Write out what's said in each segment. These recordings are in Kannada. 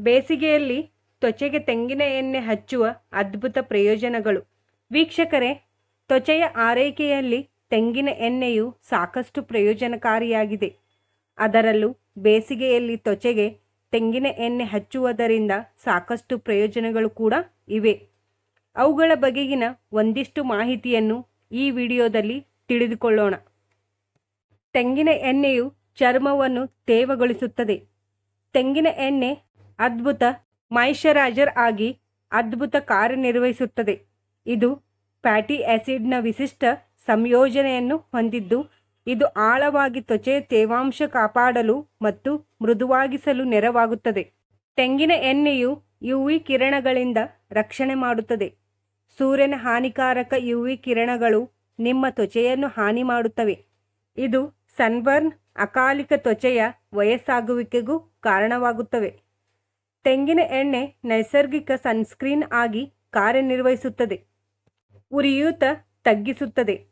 ಬೇಸಿಗೆಯಲ್ಲಿ ತ್ವಚೆಗೆ ತೆಂಗಿನ ಎಣ್ಣೆ ಹಚ್ಚುವ ಅದ್ಭುತ ಪ್ರಯೋಜನಗಳು. ವೀಕ್ಷಕರೇ, ತ್ವಚೆಯ ಆರೈಕೆಯಲ್ಲಿ ತೆಂಗಿನ ಎಣ್ಣೆಯು ಸಾಕಷ್ಟು ಪ್ರಯೋಜನಕಾರಿಯಾಗಿದೆ. ಅದರಲ್ಲೂ ಬೇಸಿಗೆಯಲ್ಲಿ ತ್ವಚೆಗೆ ತೆಂಗಿನ ಎಣ್ಣೆ ಹಚ್ಚುವುದರಿಂದ ಸಾಕಷ್ಟು ಪ್ರಯೋಜನಗಳು ಕೂಡ ಇವೆ. ಅವುಗಳ ಬಗೆಗಿನ ಒಂದಿಷ್ಟು ಮಾಹಿತಿಯನ್ನು ಈ ವಿಡಿಯೋದಲ್ಲಿ ತಿಳಿದುಕೊಳ್ಳೋಣ. ತೆಂಗಿನ ಎಣ್ಣೆಯು ಚರ್ಮವನ್ನು ತೇವಗೊಳಿಸುತ್ತದೆ. ತೆಂಗಿನ ಎಣ್ಣೆ ಅದ್ಭುತ ಮಾಯಿಶ್ಚರೈಸರ್ ಆಗಿ ಅದ್ಭುತ ಕಾರ್ಯನಿರ್ವಹಿಸುತ್ತದೆ. ಇದು ಫ್ಯಾಟಿ ಆ್ಯಸಿಡ್ನ ವಿಶಿಷ್ಟ ಸಂಯೋಜನೆಯನ್ನು ಹೊಂದಿದ್ದು, ಇದು ಆಳವಾಗಿ ತ್ವಚೆಯ ತೇವಾಂಶ ಕಾಪಾಡಲು ಮತ್ತು ಮೃದುವಾಗಿಸಲು ನೆರವಾಗುತ್ತದೆ. ತೆಂಗಿನ ಎಣ್ಣೆಯು ಯುವಿ ಕಿರಣಗಳಿಂದ ರಕ್ಷಣೆ ಮಾಡುತ್ತದೆ. ಸೂರ್ಯನ ಹಾನಿಕಾರಕ ಯುವಿ ಕಿರಣಗಳು ನಿಮ್ಮ ತ್ವಚೆಯನ್ನು ಹಾನಿ ಮಾಡುತ್ತವೆ. ಇದು ಸನ್ಬರ್ನ್ ಅಕಾಲಿಕ ತ್ವಚೆಯ ವಯಸ್ಸಾಗುವಿಕೆಗೂ ಕಾರಣವಾಗುತ್ತವೆ. ತೆಂಗಿನ ಎಣ್ಣೆ ನೈಸರ್ಗಿಕ ಸನ್ಸ್ಕ್ರೀನ್ ಆಗಿ ಕಾರ್ಯನಿರ್ವಹಿಸುತ್ತದೆ. ಉರಿಯೂತ ತಗ್ಗಿಸುತ್ತದೆ.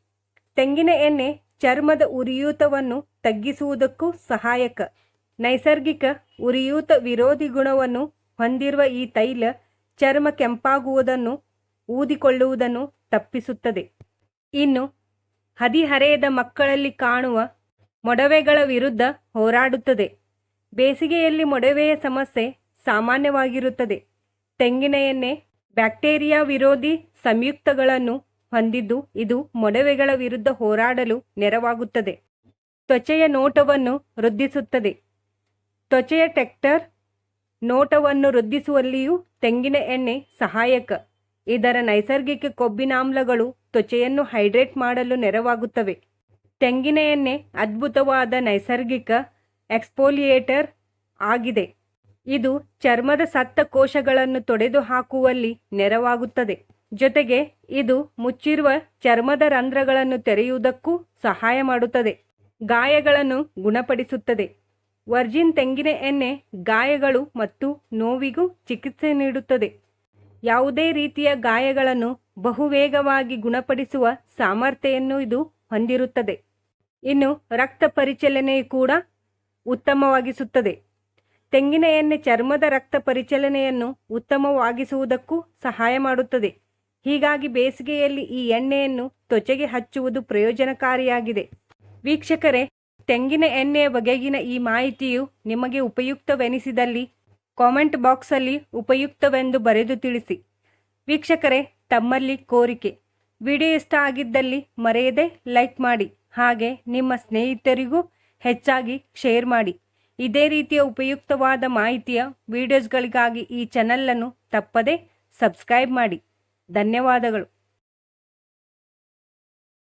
ತೆಂಗಿನ ಎಣ್ಣೆ ಚರ್ಮದ ಉರಿಯೂತವನ್ನು ತಗ್ಗಿಸುವುದಕ್ಕೂ ಸಹಾಯಕ. ನೈಸರ್ಗಿಕ ಉರಿಯೂತ ವಿರೋಧಿ ಗುಣವನ್ನು ಹೊಂದಿರುವ ಈ ತೈಲ ಚರ್ಮ ಕೆಂಪಾಗುವುದನ್ನು, ಊದಿಕೊಳ್ಳುವುದನ್ನು ತಪ್ಪಿಸುತ್ತದೆ. ಇನ್ನು ಹದಿಹರೆಯದ ಮಕ್ಕಳಲ್ಲಿ ಕಾಣುವ ಮೊಡವೆಗಳ ವಿರುದ್ಧ ಹೋರಾಡುತ್ತದೆ. ಬೇಸಿಗೆಯಲ್ಲಿ ಮೊಡವೆಯ ಸಮಸ್ಯೆ ಸಾಮಾನ್ಯವಾಗಿರುತ್ತದೆ. ತೆಂಗಿನ ಎಣ್ಣೆ ಬ್ಯಾಕ್ಟೀರಿಯಾ ವಿರೋಧಿ ಸಂಯುಕ್ತಗಳನ್ನು ಹೊಂದಿದ್ದು ಇದು ಮೊಡವೆಗಳ ವಿರುದ್ಧ ಹೋರಾಡಲು ನೆರವಾಗುತ್ತದೆ. ತ್ವಚೆಯ ನೋಟವನ್ನು ವೃದ್ಧಿಸುತ್ತದೆ. ತ್ವಚೆಯ ಟೆಕ್ಟರ್ ನೋಟವನ್ನು ವೃದ್ಧಿಸುವಲ್ಲಿಯೂ ತೆಂಗಿನ ಎಣ್ಣೆ ಸಹಾಯಕ. ಇದರ ನೈಸರ್ಗಿಕ ಕೊಬ್ಬಿನಾಮ್ಲಗಳು ತ್ವಚೆಯನ್ನು ಹೈಡ್ರೇಟ್ ಮಾಡಲು ನೆರವಾಗುತ್ತವೆ. ತೆಂಗಿನ ಎಣ್ಣೆ ಅದ್ಭುತವಾದ ನೈಸರ್ಗಿಕ ಎಕ್ಸ್ಪೋಲಿಯೇಟರ್ ಆಗಿದೆ. ಇದು ಚರ್ಮದ ಸತ್ತ ಕೋಶಗಳನ್ನು ತೊಡೆದು ಹಾಕುವಲ್ಲಿ ನೆರವಾಗುತ್ತದೆ. ಜೊತೆಗೆ ಇದು ಮುಚ್ಚಿರುವ ಚರ್ಮದ ರಂಧ್ರಗಳನ್ನು ತೆರೆಯುವುದಕ್ಕೂ ಸಹಾಯ ಮಾಡುತ್ತದೆ. ಗಾಯಗಳನ್ನು ಗುಣಪಡಿಸುತ್ತದೆ. ವರ್ಜಿನ್ ತೆಂಗಿನ ಎಣ್ಣೆ ಗಾಯಗಳು ಮತ್ತು ನೋವಿಗೂ ಚಿಕಿತ್ಸೆ ನೀಡುತ್ತದೆ. ಯಾವುದೇ ರೀತಿಯ ಗಾಯಗಳನ್ನು ಬಹುವೇಗವಾಗಿ ಗುಣಪಡಿಸುವ ಸಾಮರ್ಥ್ಯವನ್ನು ಇದು ಹೊಂದಿರುತ್ತದೆ. ಇನ್ನು ರಕ್ತ ಪರಿಚಲನೆ ಕೂಡ ಉತ್ತಮವಾಗಿಸುತ್ತದೆ. ತೆಂಗಿನ ಎಣ್ಣೆ ಚರ್ಮದ ರಕ್ತ ಪರಿಚಲನೆಯನ್ನು ಉತ್ತಮವಾಗಿಸುವುದಕ್ಕೂ ಸಹಾಯ ಮಾಡುತ್ತದೆ. ಹೀಗಾಗಿ ಬೇಸಿಗೆಯಲ್ಲಿ ಈ ಎಣ್ಣೆಯನ್ನು ತ್ವಚೆಗೆ ಹಚ್ಚುವುದು ಪ್ರಯೋಜನಕಾರಿಯಾಗಿದೆ. ವೀಕ್ಷಕರೇ ತೆಂಗಿನ ಎಣ್ಣೆಯ ಬಗೆಗಿನ ಈ ಮಾಹಿತಿಯು ನಿಮಗೆ ಉಪಯುಕ್ತವೆನಿಸಿದಲ್ಲಿ ಕಾಮೆಂಟ್ ಬಾಕ್ಸಲ್ಲಿ ಉಪಯುಕ್ತವೆಂದು ಬರೆದು ತಿಳಿಸಿ. ವೀಕ್ಷಕರೇ, ತಮ್ಮಲ್ಲಿ ಕೋರಿಕೆ. ವಿಡಿಯೋ ಇಷ್ಟ ಆಗಿದ್ದಲ್ಲಿ ಮರೆಯದೆ ಲೈಕ್ ಮಾಡಿ. ಹಾಗೆ ನಿಮ್ಮ ಸ್ನೇಹಿತರಿಗೂ ಹೆಚ್ಚಾಗಿ ಶೇರ್ ಮಾಡಿ. ಇದೇ ರೀತಿಯ ಉಪಯುಕ್ತವಾದ ಮಾಹಿತಿಯ ವಿಡಿಯೋಸ್ಗಳಿಗಾಗಿ ಈ ಚಾನಲನ್ನು ತಪ್ಪದೇ ಸಬ್ಸ್ಕ್ರೈಬ್ ಮಾಡಿ. ಧನ್ಯವಾದಗಳು.